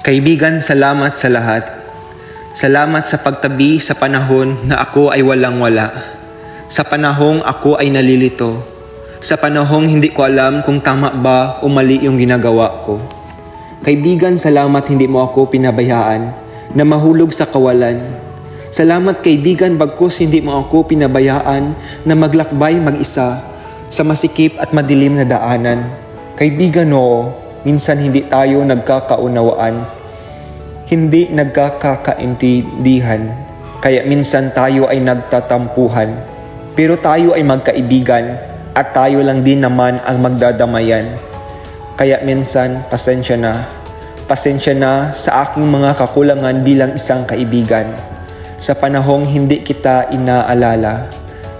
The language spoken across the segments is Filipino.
Kaibigan, salamat sa lahat. Salamat sa pagtabi sa panahon na ako ay walang-wala. Sa panahong ako ay nalilito. Sa panahong hindi ko alam kung tama ba o mali yung ginagawa ko. Kaibigan, salamat hindi mo ako pinabayaan na mahulog sa kawalan. Salamat kaibigan bagkus hindi mo ako pinabayaan na maglakbay mag-isa sa masikip at madilim na daanan. Kaibigan oo, minsan hindi tayo nagkakaunawaan. Hindi nagkakakaintindihan. Kaya minsan tayo ay nagtatampuhan. Pero tayo ay magkaibigan at tayo lang din naman ang magdadamayan. Kaya minsan, pasensya na. Pasensya na sa aking mga kakulangan bilang isang kaibigan. Sa panahong hindi kita inaalala.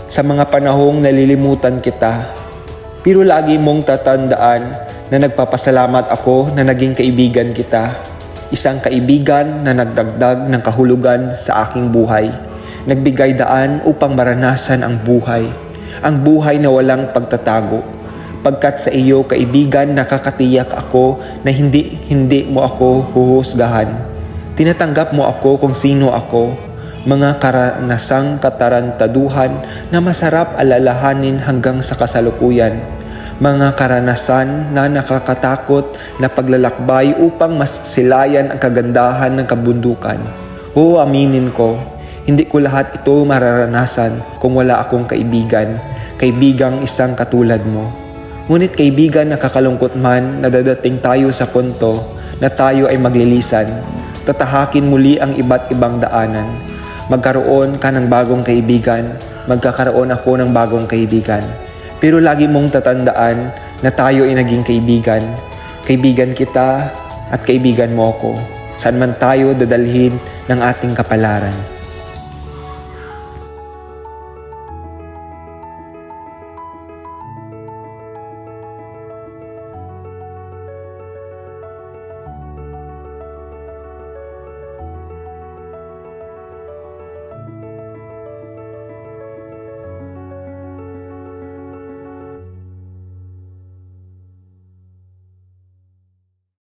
Sa mga panahong nalilimutan kita. Pero lagi mong tatandaan na nagpapasalamat ako na naging kaibigan kita. Isang kaibigan na nagdagdag ng kahulugan sa aking buhay. Nagbigay daan upang maranasan ang buhay. Ang buhay na walang pagtatago. Pagkat sa iyo, kaibigan, nakakatiyak ako na hindi, hindi mo ako huhusgahan. Tinatanggap mo ako kung sino ako. Mga karanasang katarantaduhan na masarap alalahanin hanggang sa kasalukuyan mga karanasan na nakakatakot na paglalakbay upang mas silayan ang kagandahan ng kabundukan. Oo, aminin ko, hindi ko lahat ito mararanasan kung wala akong kaibigan, kaibigang isang katulad mo. Ngunit kaibigan nakakalungkot man na dadating tayo sa punto na tayo ay maglilisan, tatahakin muli ang iba't ibang daanan. Magkaroon ka ng bagong kaibigan, magkakaroon ako ng bagong kaibigan. Pero lagi mong tatandaan na tayo ay naging kaibigan. Kaibigan kita at kaibigan mo ako. Saan man tayo dadalhin ng ating kapalaran.